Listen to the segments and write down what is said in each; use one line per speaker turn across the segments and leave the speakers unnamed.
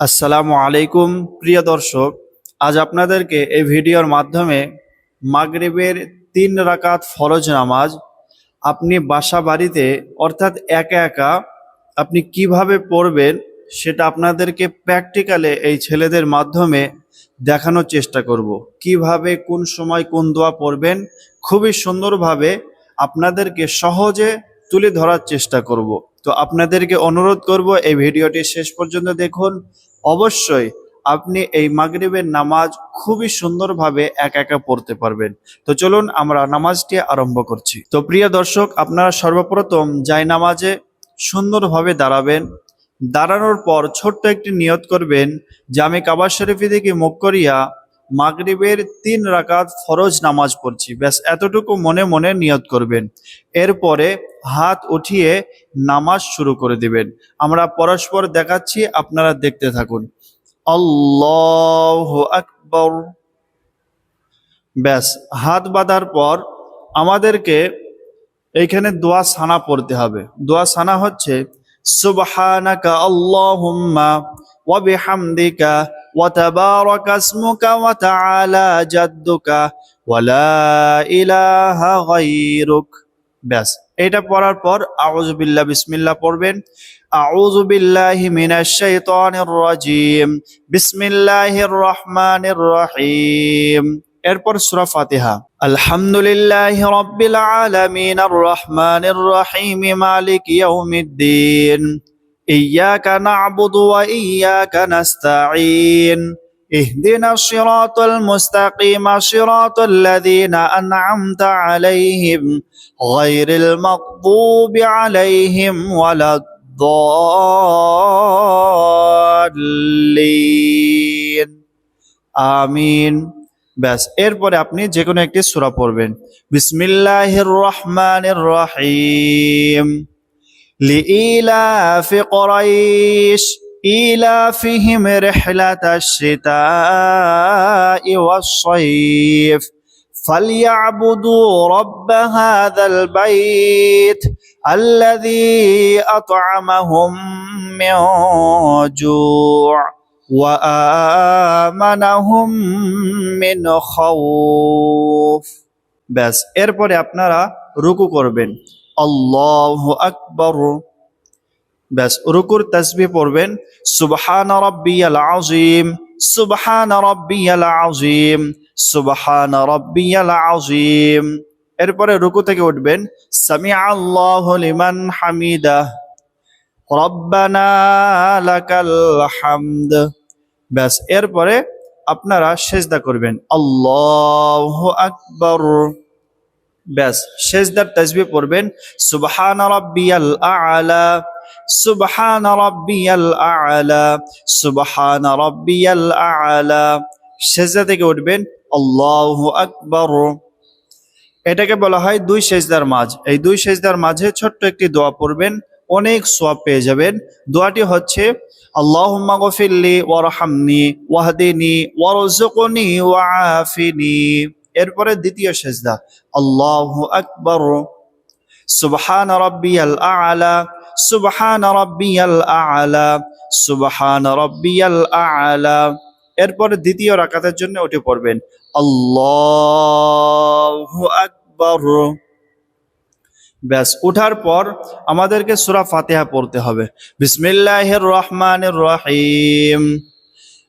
আসসালামু আলাইকুম, প্রিয় দর্শক। আজ আপনাদেরকে এই ভিডিওর মাধ্যমে মাগরিবের তিন রাকাত ফরজ নামাজ আপনি বাসা বাড়িতে, অর্থাৎ একা একা আপনি কীভাবে পড়বেন সেটা আপনাদেরকে প্র্যাকটিক্যালে এই ছেলেদের মাধ্যমে দেখানোর চেষ্টা করব। কীভাবে, কোন সময় কোন দোয়া পড়বেন? খুবই সুন্দরভাবে আপনাদেরকে সহজে তুলে ধরার চেষ্টা করব। তো আপনাদেরকে অনুরোধ করব, এই ভিডিওটি শেষ পর্যন্ত দেখুন। অবশ্যই আপনি এই মাগরিবের নামাজ খুবই সুন্দরভাবে একা একা পড়তে পারবেন। তো চলুন আমরা নামাজটি আরম্ভ করছি। তো প্রিয় দর্শক, আপনারা সর্বপ্রথম যাই নামাজে সুন্দরভাবে দাঁড়াবেন। দাঁড়ানোর পর ছোট্ট একটি নিয়ত করবেন যে আমি কাবার শরীফি থেকে মুখ করিয়া মাগরিবের তিন রাকাত ফরজ নামাজ পড়ছি। ব্যাস, এতটুকু মনে মনে নিয়ত করবেন। এরপরে হাত উঠিয়ে নামাজ শুরু করে দিবেন। আমরা পরস্পর দেখাচ্ছি, আপনারা দেখতে থাকুন। আল্লাহ আকবর। ব্যাস, হাত বাঁধার পর আমাদেরকে এইখানে দোয়া সানা পড়তে হবে। দোয়া সানা হচ্ছে, সুবহানাকা আল্লাহুম্মা ওয়া তাআলা জাদ্দুকা ওয়া লা ইলাহা গায়রুক ব্যাস, এটা পড়ার পর আউযু বিল্লাহ, বিসমিল্লাহ পড়বেন। আউযু বিল্লাহি মিনাশ শাইতানির রাজিম। বিসমিল্লাহির রহমানির রহিম। এরপর সূরা ফাতিহা। আলহামদুলিল্লাহি রাব্বিল আলামিন, আর রহমানির রহিম, মালিক ইয়াউমিদ্দিন। ইয়াকা না'বুদু ওয়া ইয়াকা নাস্তাঈন اهدنا الصراط المستقيم صراط الذين أنعمت عليهم غير المغضوب عليهم ولا الضالين আমিন ব্যাস এরপরে আপনি যে কোনো একটি সূরা পড়বেন বিসমিল্লাহির রহমানির রহিম لإيلاف قريش إيلافهم رحلة الشتاء والصيف فليعبدوا رب هذا البيت الذي أطعمهم من جوع وآمنهم من خوف ব্যাস এরপরে আপনারা রুকু করবেন আল্লাহ আকবর। ব্যাস, রুকুর তসবি পড়বেন। সুবহান রব্বিয়াল আযীম, সুবহান রব্বিয়াল আযীম, সুবহান রব্বিয়াল আযীম। এরপরে রুকু থেকে উঠবেন। সামিআ আল্লাহু লিমান হামিদা। রব্বানা লাকাল হামদ। ব্যাস, এরপরে আপনারা সেজদা করবেন। আল্লাহু আকবার। ব্যাস, সেজদার তাসবিহ পড়বেন, সুবহান রাব্বিয়াল আ'লা, সুবহান রাব্বিয়াল আ'লা, সুবহান রাব্বিয়াল আ'লা। সেজদা থেকে উঠবেন, আল্লাহু আকবার। এটাকে বলা হয় দুই সেজদার মাঝ। এই দুই সেজদার মাঝে ছোট্ট একটি দোয়া পড়বেন, অনেক সোয়াব পেয়ে যাবেন। দোয়াটি হচ্ছে, আল্লাহুম্মা গফিরলি ওয়ারহামনি ওয়াহদিনি ওয়ারজুকনি ওয়াআফিনি এরপরে দ্বিতীয় সেজদা, আল্লাহু আকবার, সুবহান রাব্বিয়াল আ'লা, সুবহান রাব্বিয়াল আ'লা, সুবহান রাব্বিয়াল আ'লা। এরপরে দ্বিতীয় রাকাতের জন্য উঠে পড়বেন, আল্লাহু আকবার। ব্যাস ওঠার পর আমাদেরকে সুরা ফাতিহা পড়তে হবে। বিসমিল্লাহির রহমানির রহিম।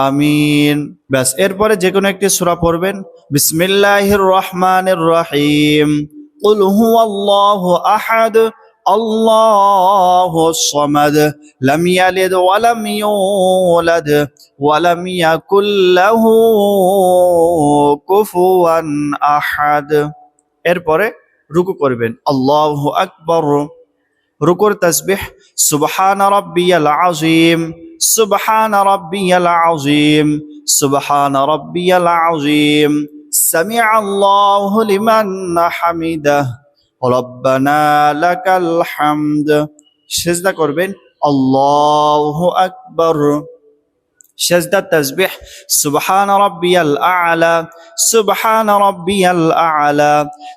আমিন ব্যাস এরপরে যে কোনো একটি সূরা পড়বেন বিসমিল্লাহির রহমানির রহিম قل هو الله احد الله الصمد لم يلد ولم يولد ولم يكن له كفوا احد এরপরে রুকু করবেন আল্লাহু আকবার রুকুর তাসবিহ সুবহান রাব্বিয়াল আযীম সুবহান রাব্বিয়াল আযীম সুবহান রাব্বিয়াল আযীম সামিআ আল্লাহু লিমান হামিদাহ রব্বানা লাকাল হামদ সেজদা করবেন? আল্লাহু আকবার সেজদা তাসবিহ সুবহান রাব্বিয়াল আ'লা সুবহান রাব্বিয়াল আ'লা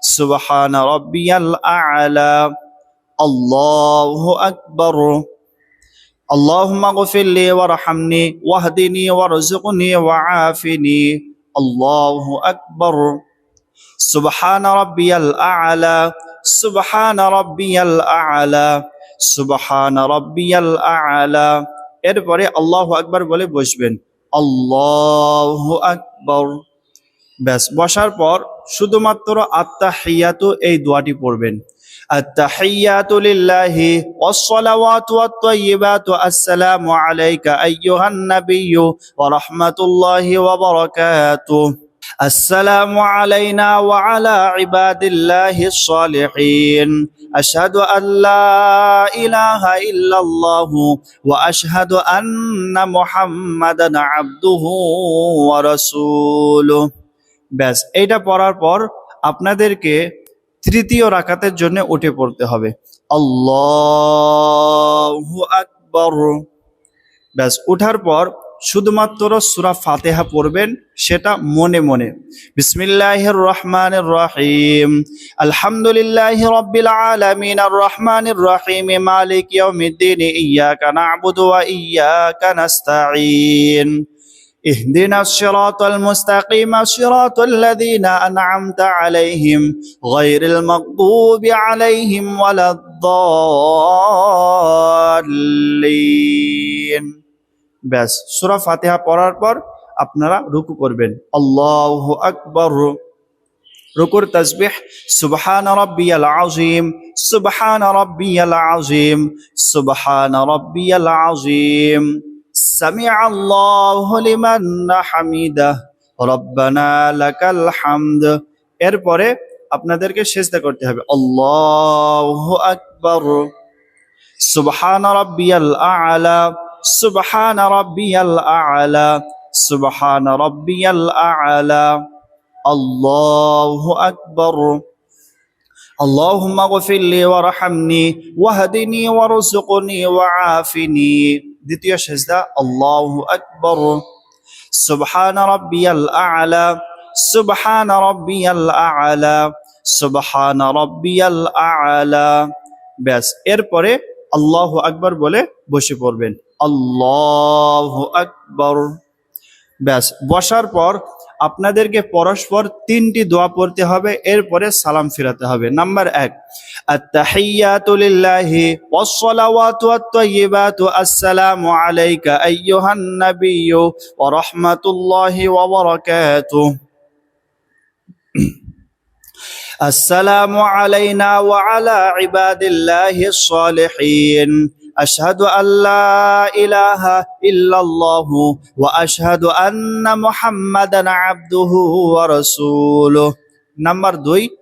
সুবহান রাব্বিয়াল আ'লা আল্লাহু আকবার اللهم اغفر لي وارحمني واهدني وارزقني وعافني الله أكبر سبحان ربي الأعلى سبحان ربي الأعلى سبحان ربي الأعلى এরপরে আল্লাহ আকবার বলে বসবেন আল্লাহ আকবর ব্যাস বসার পর শুধুমাত্র আত্মাহিয়াতু এই দোয়াটি পড়বেন التحيات لله والصلوات والطيبات السلام عليك أيها النبي ورحمة الله وبركاته السلام علينا وعلى عباد الله الصالحين أشهد أن لا إله إلا الله وأشهد أن محمدا عبده ورسوله ব্যাস, এইটা পড়ার পর আপনাদেরকে তৃতীয় রাকাতের জন্য উঠে পড়তে হবে। আল্লাহু আকবর। ব্যাস, উঠার পর শুধুমাত্র সুরা ফাতেহা পড়বেন, সেটা মনে মনে। বিসমিল্লাহির রহমানির রহিম। আলহামদুলিল্লাহি রাব্বিল আলামিন আর রহমানির রহিম। মালিক ইয়াউমিদ্দিন। ইয়াকা না'বুদু ওয়া ইয়াকা নাস্তাঈন। اهدنا الصراط المستقيم صراط الذين أنعمت عليهم غير المغضوب عليهم ولا الضالين ব্যাস সূরা ফাতিহা পড়ার পর আপনারা রুকু করবেন আল্লাহু আকবার রুকুর তাসবিহ সুবহান রাব্বিয়াল আযীম সুবহান রাব্বিয়াল আযীম সুবহান রাব্বিয়াল আযীম সামিআ আল্লাহু লিমান হামিদাহ রব্বানা লাকাল হামদ এরপরে আপনাদেরকে সেজদা করতে হবে আল্লাহু আকবার সুবহান রাব্বিয়াল আ'লা সুবহান রাব্বিয়াল আ'লা সুবহান রাব্বিয়াল আ'লা আল্লাহু আকবার اللهم اغفر لي وارحمني واهدني وارزقني وعافني দ্বিতীয় সেজদা, আল্লাহ আকবর। সুবহান রব্বিয়াল আ'লা, সুবহান রব্বিয়াল আ'লা, সুবহান রব্বিয়াল আ'লা। ব্যাস, এরপরে আল্লাহু আকবর বলে বসে পড়বেন। আল্লাহু আকবর। ব্যাস, বসার পর আপনাদেরকে পরস্পর তিনটি দোয়া পড়তে হবে এরপরে সালাম ফিরাতে হবে নাম্বার এক আত্তাহিয়াতু লিল্লাহি ওয়াস-সালাওয়াতু ওয়াত-তাইয়্যিবাতু আসসালামু আলাইকা আইয়ুহান নাবিয়্যু ওয়া রাহমাতুল্লাহি ওয়া বারাকাতুহু السلام علينا وعلى عباد الله الصالحين أشهد أن لا إله إلا الله وأشهد أن محمدا عبده ورسوله نمبر دوي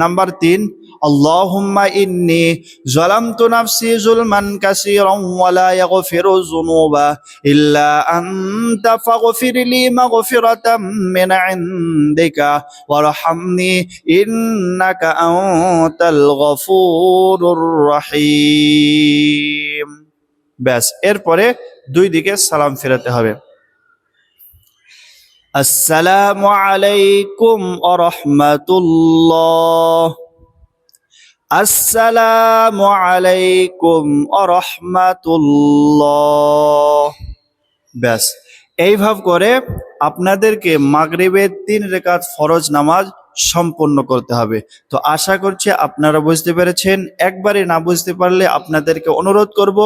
নাম্বার তিন, আল্লাহুম্মা ইন্নি জালামতু নাফসি যুলমান কাসীরান ওয়া লা ইয়াগফিরু যুনুবা ইল্লা আনতা ফাগফিরলি মাগফিরাতাম মিন ইনদিকা ওয়ারহামনি ইন্নাকা আনতাল গফুরুর রহিম। ব্যাস, এরপরে দুই দিকে সালাম ফেরাতে হবে। আসসালামু আলাইকুম আরহামাতুল্লাহ আসসালামু আলাইকুম আরহামাতুল্লাহ ব্যাস, এইভাব করে আপনাদেরকে মাগরিবের তিন রেকাত ফরজ নামাজ সম্পন্ন করতে হবে। তো আশা করছি আপনারা বুঝতে পেরেছেন। একবারে না বুঝতে পারলে আপনাদেরকে অনুরোধ করব,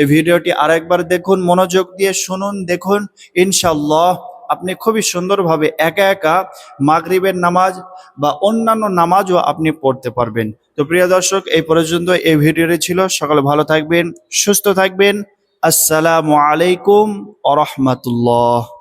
এই ভিডিওটি আরেকবার দেখুন, মনোযোগ দিয়ে শুনুন, দেখুন। ইনশাল্লাহ আপনি খুবই সুন্দরভাবে একা একা মাগরিবের নামাজ বা অন্যান্য নামাজও আপনি পড়তে পারবেন। তো প্রিয় দর্শক, এই পর্যন্ত এই ভিডিওটি ছিল। সকালে ভালো থাকবেন, সুস্থ থাকবেন। আসসালামু আলাইকুম আ